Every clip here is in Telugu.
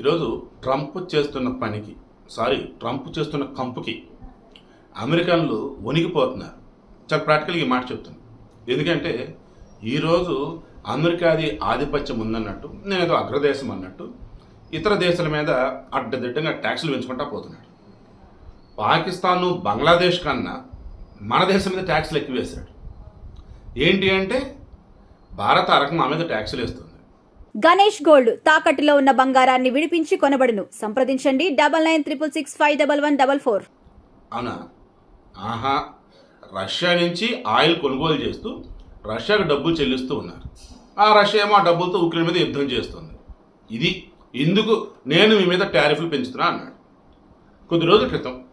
ఈరోజు ట్రంప్ చేస్తున్న పనికి సారీ ట్రంప్ చేస్తున్న కంపుకి అమెరికన్లు వణికిపోతున్నారు చాలా ప్రాక్టికల్గా ఈ మాట చెప్తాను ఎందుకంటే ఈరోజు అమెరికాది ఆధిపత్యం ఉందన్నట్టు నేనేదో అగ్రదేశం అన్నట్టు ఇతర దేశాల మీద అడ్డదిడ్డంగా ట్యాక్సులు పెంచుకుంటా పోతున్నాడు. పాకిస్తాను బంగ్లాదేశ్ కన్నా మన దేశం మీద ట్యాక్సులు ఎక్కువ వేశాడు ఏంటి అంటే భారత అరకం మా మీద ట్యాక్సులు వేస్తుంది. గణేష్ గోల్డ్ తాకట్టులో ఉన్న బంగారాన్ని విడిపించి కొనబడును. సంప్రదించండి. Double nine triple six five double one double four. అవునా? ఆహా. రష్యా నుంచి ఆయిల్ కొనుగోలు చేస్తూ రష్యాకు డబ్బులు చెల్లిస్తూ ఉన్నారు. ఆ రష్యా ఏమో ఆ డబ్బులతో ఉక్రెయిన్ మీద యుద్ధం చేస్తుంది. ఇది ఎందుకు నేను మీ మీద టారిఫ్లు పెంచుతున్నా అన్నాడు. కొద్ది రోజుల క్రితం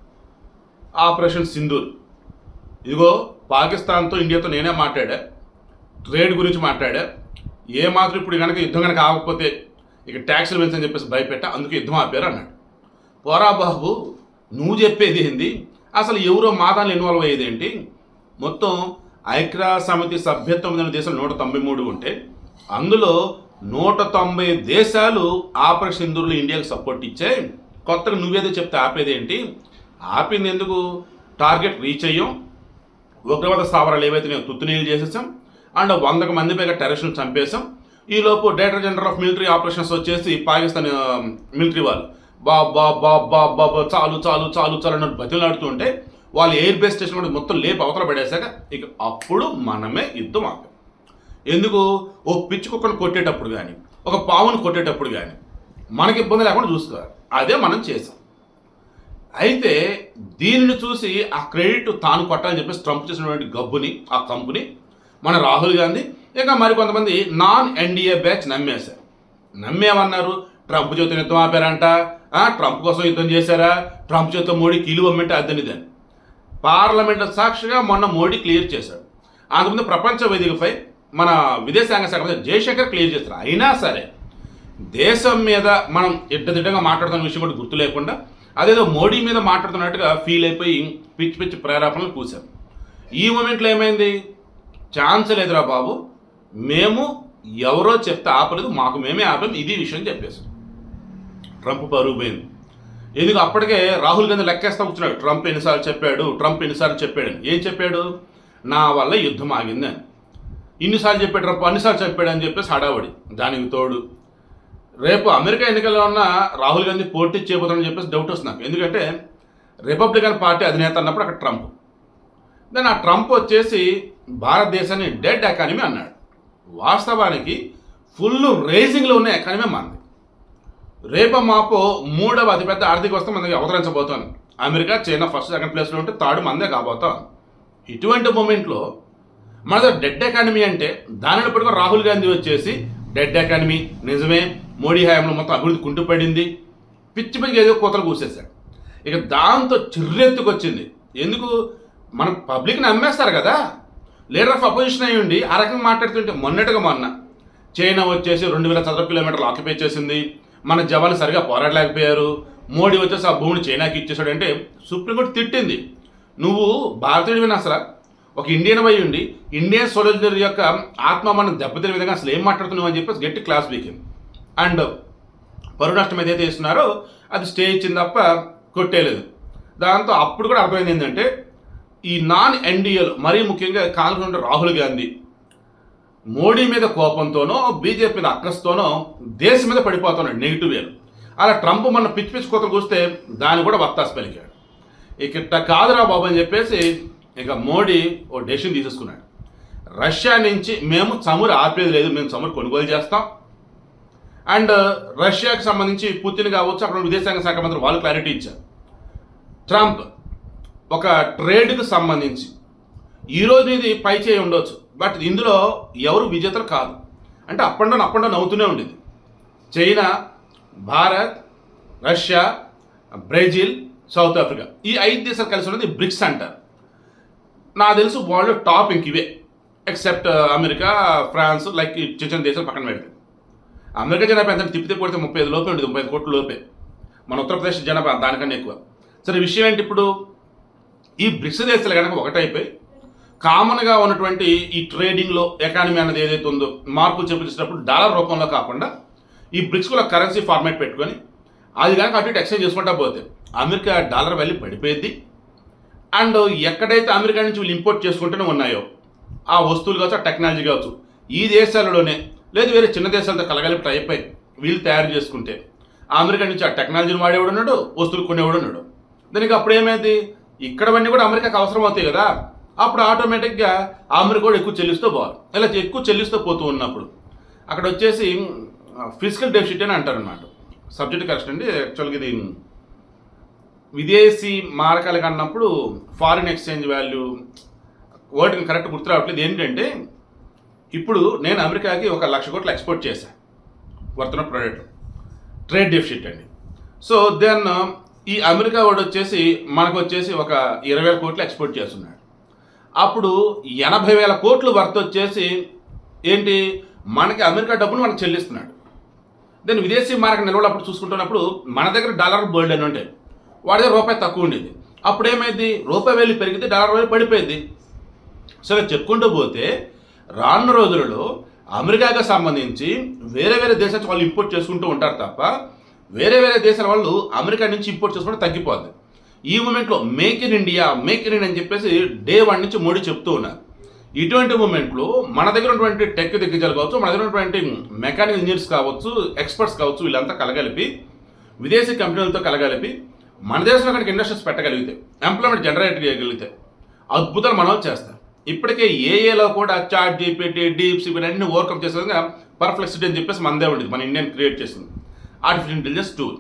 ఆపరేషన్ సింధూర్. ఇదిగో పాకిస్తాన్తో ఇండియాతో నేనే మాట్లాడా? ట్రేడ్ గురించి మాట్లాడా? ఏ మాత్రం ఇప్పుడు కనుక యుద్ధం కనుక ఆగకపోతే ఇక ట్యాక్సులు పెంచని చెప్పేసి భయపెట్ట అందుకే యుద్ధం ఆపారు అన్నాడు. పోరా బాబు నువ్వు చెప్పేది ఏంది? అసలు ఎవరో మాదాలు ఇన్వాల్వ్ అయ్యేది ఏంటి? మొత్తం ఐక్యరాజ్య సమితి సభ్యత్వం ఉన్న దేశాలు నూట తొంభై మూడు ఉంటే అందులో నూట తొంభై దేశాలు ఆపరేషన్ సింధూర్లో ఇండియాకి సపోర్ట్ ఇచ్చాయి కొత్తగా నువ్వేదో చెప్తే ఆపేది ఏంటి? ఆపింది ఎందుకు? టార్గెట్ రీచ్ అయ్యాం. ఉగ్రవాద స్థావరాలు ఏవైతే నేను తుత్తునీలు చేసేసాం. అండ్ వందకు మంది పైగా టెరరిస్టులు చంపేశాం. ఈలోపు director general of military operations వచ్చేసి పాకిస్తాన్ మిలిటరీ వాళ్ళు బా బా బా బా బా బా చాలు చాలు చాలు చాలు అన్నట్టు బతిలాడుతుంటే వాళ్ళు ఎయిర్ బేస్ స్టేషన్ కూడా మొత్తం లేపు అవతల పడేశాక ఇక అప్పుడు మనమే యుద్ధం ఆపాం. ఎందుకు? ఓ పిచ్చి కుక్కను కొట్టేటప్పుడు కానీ ఒక పావును కొట్టేటప్పుడు కానీ మనకి ఇబ్బంది లేకుండా చూసుకోవాలి. అదే మనం చేసాం. అయితే దీనిని చూసి ఆ క్రెడిట్ తాను కొట్టాలని చెప్పేసి ట్రంప్ చేసినటువంటి గబ్బుని ఆ కంపెనీ మన రాహుల్ గాంధీ ఇక మరికొంతమంది నాన్ ఎన్డీఏ బ్యాచ్ నమ్మేశారు. నమ్మేమన్నారు? ట్రంప్ చేతితో యుద్ధం ఆపారంట. ట్రంప్ కోసం యుద్ధం చేశారా? ట్రంప్ చేతితో మోడీ కీలు అమ్మంటే అద్దనిదని పార్లమెంట్ సాక్షిగా మొన్న మోడీ క్లియర్ చేశాడు. అంతకుముందు ప్రపంచ వేదికపై మన విదేశాంగ శాఖ మంత్రి జయశంకర్ క్లియర్ చేస్తారు అయినా సరే దేశం మీద మనం ఇడ్డదిడ్డంగా మాట్లాడుతున్న విషయం కూడా గుర్తు లేకుండా అదేదో మోడీ మీద మాట్లాడుతున్నట్టుగా ఫీల్ అయిపోయి పిచ్చి పిచ్చి ప్రేరేపణలు కూశారు. ఈ మూమెంట్లో ఏమైంది? ఛాన్స్ లేదురా బాబు. మేము ఎవరో చెప్తే ఆపలేదు మాకు మేమే ఆపాం ఇది విషయం చెప్పేసి. ట్రంప్ పరుగు పోయింది ఎందుకు అప్పటికే రాహుల్ గాంధీ లెక్కేస్తా కూర్చున్నాడు. ట్రంప్ ఎన్నిసార్లు చెప్పాడు ట్రంప్ ఎన్నిసార్లు చెప్పాడు ఏం చెప్పాడు? నా వల్ల యుద్ధం ఆగింది అని ఇన్నిసార్లు చెప్పాడు ట్రంప్? అన్నిసార్లు చెప్పాడు అని చెప్పేసి హడావడి. దానికి తోడు. రేపు అమెరికా ఎన్నికల్లో ఉన్న రాహుల్ గాంధీ పోటీ చేయబోతాడని చెప్పేసి డౌట్ వస్తుంది నాకు. ఎందుకంటే రిపబ్లికన్ పార్టీ అధినేత అన్నప్పుడు అక్కడ ట్రంప్. దెన్ ఆ ట్రంప్ వచ్చేసి భారతదేశాన్ని డెడ్ ఎకానమీ అన్నాడు. వాస్తవానికి ఫుల్ రేసింగ్లో ఉన్న ఎకానమీ మనది రేప మాపో మూడవ అతిపెద్ద ఆర్థిక వ్యవస్థ మనకి అవతరించబోతోంది. అమెరికా చైనా ఫస్ట్ సెకండ్ ప్లేస్లో ఉంటే థర్డ్ మందే కాబోతాం ఇటువంటి మూమెంట్లో మన డెడ్ ఎకానమీ అంటే దానిని పట్టుకుని రాహుల్ గాంధీ వచ్చేసి డెడ్ ఎకానమీ నిజమే మోడీ హయాంలో మొత్తం అభివృద్ధి కుంటుపడింది. పిచ్చి పిచ్చి ఏదో కోతలు కూసేశాడు. ఇక దాంతో చిర్రెత్తుకొచ్చింది. ఎందుకు? మన పబ్లిక్ని అమ్మేస్తారు కదా. లీడర్ ఆఫ్ అపోజిషన్ అయి ఉండి ఆ రకంగా మాట్లాడుతుంటే మొన్నటిగా మొన్న చైనా వచ్చేసి రెండు వేల చదరపు కిలోమీటర్లు ఆక్యుపై చేసింది. మన జవాన్లు సరిగా పోరాడలేకపోయారు. మోడీ వచ్చేసి ఆ భూమిని చైనాకి ఇచ్చేసాడంటే సుప్రీంకోర్టు తిట్టింది. నువ్వు భారతీయుడివి అసలు ఒక ఇండియన్ అయి ఉండి ఇండియన్ సోల్జర్ యొక్క ఆత్మ మనం దెబ్బతిన విధంగా అసలు ఏం మాట్లాడుతున్నావు అని చెప్పేసి గట్టి క్లాస్ వీకింది అండ్ పరువు నష్టం ఏదైతే ఇస్తున్నారో అది స్టే ఇచ్చింది తప్ప కొట్టేయలేదు. దాంతో అప్పుడు కూడా అర్థమైంది ఏంటంటే ఈ నాన్ ఎన్డీఏలు మరీ ముఖ్యంగా కాంగ్రెస్ ఉండే రాహుల్ గాంధీ మోడీ మీద కోపంతోనో బీజేపీ మీద అక్కస్తోనో దేశం మీద పడిపోతున్నాడు నెగిటివ్ వేలు. అలా ట్రంప్ మొన్న పిచ్చి పిచ్చి కోతలు చూస్తే దాన్ని కూడా వత్తాసు పలికాడు. ఇక ఇట్ట కాదురా బాబు అని చెప్పేసి ఇక మోడీ ఓ డెసిషన్ తీసేసుకున్నాడు. రష్యా నుంచి మేము చమురు ఆపేది లేదు మేము చమురు కొనుగోలు చేస్తాం. అండ్ రష్యాకి సంబంధించి పుతిన్ కావచ్చు అక్కడ విదేశాంగ శాఖ మంత్రి వాళ్ళు క్లారిటీ ఇచ్చారు. ట్రంప్ ఒక ట్రేడ్కి సంబంధించి. ఈరోజు ఇది పై చేయి ఉండొచ్చు. బట్ ఇందులో ఎవరు విజేతలు కాదు. అంటే up and down up and down అవుతూనే ఉండేది. China Bharat Russia Brazil South Africa. ఈ ఐదు దేశాలు కలిసి ఉన్నది బ్రిక్స్ అంటారు. నాకు తెలుసు వరల్డ్ టాప్ ఇంక ఇవే. ఎక్సెప్ట్ అమెరికా ఫ్రాన్స్ లైక్ చిన్న చిన్న దేశాలు పక్కన పెడితే. అమెరికా జనాభా ఎంత తిప్పితే కొడితే ముప్పై ఐదు లోపే ఉండేది ముప్పై ఐదు కోట్ల లోపే. మన ఉత్తరప్రదేశ్ జనాభా దానికన్నా ఎక్కువ. సరే విషయం ఏంటి ఇప్పుడు? ఈ బ్రిక్స్ దేశాలు కనుక ఒకటైపోయి కామన్గా ఉన్నటువంటి ఈ ట్రేడింగ్లో ఎకానమీ అనేది ఏదైతే ఉందో మార్పులు చూపించినప్పుడు డాలర్ రూపంలో కాకుండా ఈ బ్రిక్స్లో కరెన్సీ ఫార్మాట్ పెట్టుకొని అది కనుక అటు ఇటు ఎక్స్చేంజ్ చేసుకుంటా పోతే అమెరికా డాలర్ వాల్యూ పడిపోయింది అండ్ ఎక్కడైతే అమెరికా నుంచి వీళ్ళు ఇంపోర్ట్ చేసుకుంటూనే ఉన్నాయో ఆ వస్తువులు కావచ్చు ఆ టెక్నాలజీ కావచ్చు ఈ దేశాలలోనే లేదు వేరే చిన్న దేశాలతో కలగలిపి అయిపోయి వీళ్ళు తయారు చేసుకుంటే ఆ అమెరికా నుంచి ఆ టెక్నాలజీని వాడేవాడు ఉన్నాడు వస్తువులు కొనేవాడు ఉన్నాడు. దానికి అప్పుడు ఏమైంది ఇక్కడవన్నీ కూడా అమెరికాకు అవసరం అవుతాయి కదా? అప్పుడు ఆటోమేటిక్గా అమెరికా కూడా ఎక్కువ చెల్లిస్తూ పోవాలి. ఇలా ఎక్కువ చెల్లిస్తూ పోతూ ఉన్నప్పుడు అక్కడ వచ్చేసి ఫిజికల్ డెఫిసిట్ అని అంటారు అనమాట సబ్జెక్ట్ కరెక్ట్ అండి. యాక్చువల్గా ఇది విదేశీ మారకాలు కన్నప్పుడు ఫారిన్ ఎక్స్చేంజ్ వాల్యూ వర్డ్ని కరెక్ట్ గుర్తు రావట్లేదు. ఏంటంటే ఇప్పుడు నేను అమెరికాకి ఒక లక్ష కోట్లు ఎక్స్పోర్ట్ చేశాను వర్తన ప్రోడక్ట్. ట్రేడ్ డెఫిసిట్ అండి. సో దెన్ ఈ అమెరికా వాడు వచ్చేసి మనకు వచ్చేసి ఒక ఇరవై వేల కోట్లు ఎక్స్పోర్ట్ చేస్తున్నాడు. అప్పుడు ఎనభై వేల కోట్లు వర్త్ వచ్చేసి ఏంటి? మనకి అమెరికా డబ్బును మనకు చెల్లిస్తున్నాడు. దెన్ విదేశీ మారక నిల్వలు అప్పుడు చూసుకుంటున్నప్పుడు మన దగ్గర డాలర్ బోల్డ్ అని ఉంటాయి వాడి దగ్గర రూపాయి తక్కువ ఉండేది. అప్పుడు ఏమైంది? రూపాయి వేలు పెరిగితే డాలర్ వేలు పడిపోయింది. సరే చెప్పుకుంటూ పోతే రానున్న రోజులలో అమెరికాకి సంబంధించి వేరే వేరే దేశాలు వాళ్ళు ఇంపోర్ట్ చేసుకుంటూ ఉంటారు తప్ప వేరే వేరే దేశాల వాళ్ళు అమెరికా నుంచి ఇంపోర్ట్ చేసుకోవడం తగ్గిపోద్ది. ఈ మూమెంట్లో make in India make in India అని చెప్పేసి డే వన్ నుంచి మోడీ చెప్తూ ఉన్నారు. ఇటువంటి మూమెంట్లో మన దగ్గర ఉన్నటువంటి టెక్ దిగ్గజాలు కావచ్చు మన దగ్గర ఉన్నటువంటి మెకానికల్ ఇంజనీర్స్ కావచ్చు ఎక్స్పర్ట్స్ కావచ్చు వీళ్ళంతా కలగలిపి విదేశీ కంపెనీలతో కలగలిపి మన దేశంలో కనుక ఇండస్ట్రీస్ పెట్టగలిగితే ఎంప్లాయ్మెంట్ జనరేట్ చేయగలిగితే అద్భుతాలు మనం చేస్తాం ఇప్పటికే ఏఏలో కూడా చాట్ జీపీటీ డీప్స్ ఇవన్నీ ఓవర్కమ్ చేసే విధంగా పర్ఫ్లెక్సిటీ అని చెప్పేసి మనదే ఉండేది మన ఇండియన్ క్రియేట్ చేసింది. ఆర్టిఫిషియల్ ఇంటెలిజెన్స్ టూల్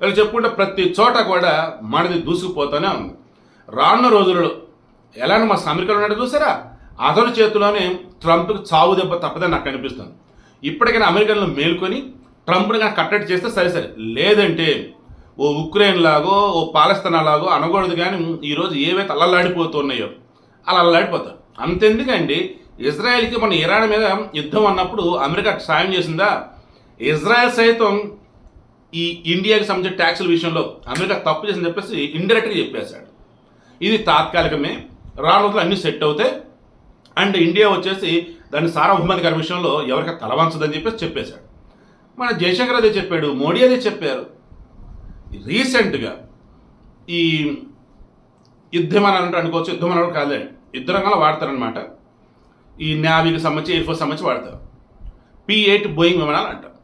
ఇలా చెప్పుకుంటే ప్రతి చోట కూడా మనది దూసుకుపోతూనే ఉంది. రానున్న రోజులలో ఎలాంటి మా అమెరికాలో ఉన్నట్టు చూసారా? అతని చేతిలోనే ట్రంప్కి చావు దెబ్బ తప్పదని నాకు అనిపిస్తుంది. ఇప్పటికైనా అమెరికన్లు మేల్కొని ట్రంప్ని కానీ కట్టడి చేస్తే సరే సరే. లేదంటే ఓ ఉక్రెయిన్ లాగో ఓ పాలస్తీనా లాగో అనకూడదు కానీ ఈరోజు ఏవైతే అల్లలాడిపోతున్నాయో అలా అల్లాడిపోతారు అంతెందుకండి ఇజ్రాయెల్కి మన ఇరాన్ మీద యుద్ధం అన్నప్పుడు అమెరికా సాయం చేసిందా? ఇజ్రాయెల్ సైతం ఈ ఇండియాకి సంబంధించిన ట్యాక్సుల విషయంలో అమెరికా తప్పు చేసిందని చెప్పేసి ఇండైరెక్ట్గా చెప్పేశాడు. ఇది తాత్కాలికమే. రాను రోజులు అన్నీ సెట్ అవుతాయి అండ్ ఇండియా వచ్చేసి దాని సార్వభౌమాధికార విషయంలో ఎవరికి తలవంచదని చెప్పేసి చెప్పేశాడు. మన జయశంకర్ అదే చెప్పాడు మోడీ అదే చెప్పారు. రీసెంట్గా ఈ యుద్ధం అని అంటే అనుకోవచ్చు యుద్ధం అని కాదే యుద్ధ రంగంలో వాడతారనమాట ఈ నావీకి సంబంధించి ఎయిర్ ఫోర్స్ సంబంధించి వాడతారు. పి ఎయిట్ బోయింగ్ విమానాలు అంటారు.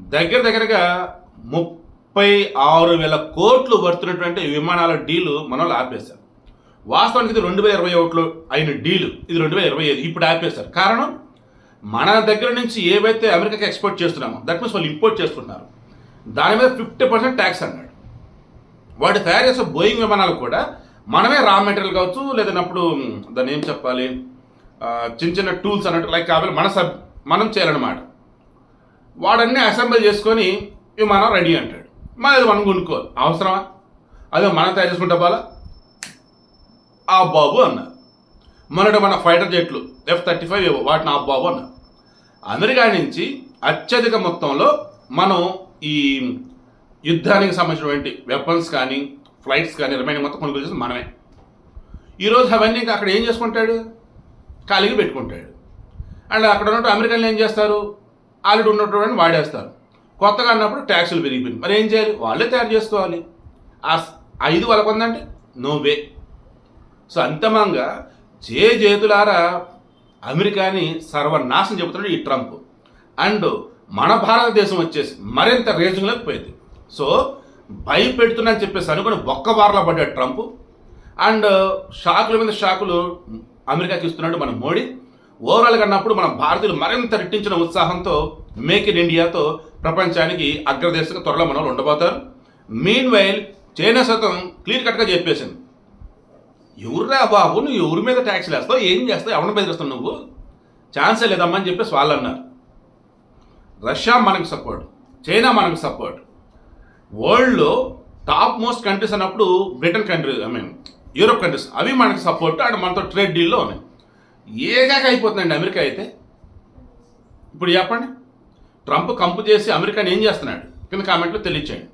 దగ్గర దగ్గరగా ముప్పై ఆరు వేల కోట్లు వర్తున్నటువంటి విమానాల డీలు మన వాళ్ళు ఆపేశారు. వాస్తవానికి ఇది రెండు వేల ఇరవై ఒకటిలో అయిన డీలు. ఇది రెండు వేల ఇరవై ఐదు ఇప్పుడు ఆపేశారు. కారణం మన దగ్గర నుంచి ఏవైతే అమెరికాకి ఎక్స్పోర్ట్ చేస్తున్నామో దట్ మీన్స్ వాళ్ళు ఇంపోర్ట్ చేస్తున్నారు. దాని మీద ఫిఫ్టీ పర్సెంట్ ట్యాక్స్ అన్నాడు. వాడు తయారు చేసే బోయింగ్ విమానాలు కూడా మనమే రా మెటీరియల్ కావచ్చు లేదన్నప్పుడు దాన్ని ఏం చెప్పాలి? చిన్న చిన్న టూల్స్ అన్నట్టు లైక్ కావాలి మన సబ్ మనం చేయాలన్నమాట. వాడన్నీ అసెంబ్ల్ చేసుకొని విమానం రెడీ అంటాడు. మన అది మనం కొనుక్కోవాలి. అవసరమా? అదే మనం తయారు చేసుకుంటే బాలా? ఆ బాబు అన్నారు. మొన్నటి మన ఫైటర్ జెట్లు ఎఫ్ థర్టీ ఫైవ్ వాటిని ఆ బాబు అన్నారు. అమెరికా నుంచి అత్యధిక మొత్తంలో మనం ఈ యుద్ధానికి సంబంధించినటువంటి వెపన్స్ కానీ ఫ్లైట్స్ కానీ రిమైనింగ్ మొత్తం కొనుగోలు చేసింది మనమే. ఈరోజు అవన్నీ ఇంకా అక్కడ ఏం చేసుకుంటాడు? ఖాళీగా పెట్టుకుంటాడు. అండ్ అక్కడ ఉన్నట్టు అమెరికన్లు ఏం చేస్తారు? ఆల్రెడీ ఉన్నటువంటి వాడేస్తారు. కొత్తగా అన్నప్పుడు ట్యాక్సులు పెరిగిపోయింది మరి ఏం చేయాలి? వాళ్ళే తయారు చేసుకోవాలి. ఆ ఐదు వాళ్ళకు ఉందంటే నో వే సో అంతమంగా చే చేతులారా అమెరికాని సర్వనాశనం చెబుతున్నాడు ఈ ట్రంప్. అండ్ మన భారతదేశం వచ్చేసి మరింత రేజింగ్లోకి పోయింది. సో భయపెడుతున్నా అని చెప్పేసి అనుకుని ఒక్క వారంలో పడ్డాడు ట్రంప్. అండ్ షాకుల మీద షాకులు అమెరికాకి ఇస్తున్నాడు మన మోడీ. ఓవరాల్గా అన్నప్పుడు మన భారతీయులు మరింత రెట్టించిన ఉత్సాహంతో మేక్ ఇన్ ఇండియాతో ప్రపంచానికి అగ్రదేశంగా త్వరలో మన వాళ్ళు ఉండబోతారు. మీన్ వైల్ చైనా సతం క్లియర్ కట్గా చెప్పేసింది. ఎవరురా బాబు నువ్వు ఎవరి మీద ట్యాక్స్లు వేస్తావు ఏం చేస్తావు? ఎవరిని బెదిరిస్తావు నువ్వు? ఛాన్సే లేదమ్మా అని చెప్పేసి వాళ్ళు అన్నారు రష్యా మనకు సపోర్ట్. చైనా మనకు సపోర్ట్. వరల్డ్లో టాప్ మోస్ట్ కంట్రీస్ అన్నప్పుడు Britain country I mean Europe countries అవి మనకు సపోర్ట్. అండ్ మనతో ట్రేడ్ డీల్లో ఉన్నాయి. ఏకాక అయిపోతుందండి అమెరికా అయితే. ఇప్పుడు చెప్పండి. ట్రంప్ కంపు చేసి అమెరికాని ఏం చేస్తున్నాడు? కింద కామెంట్లో తెలియచేయండి.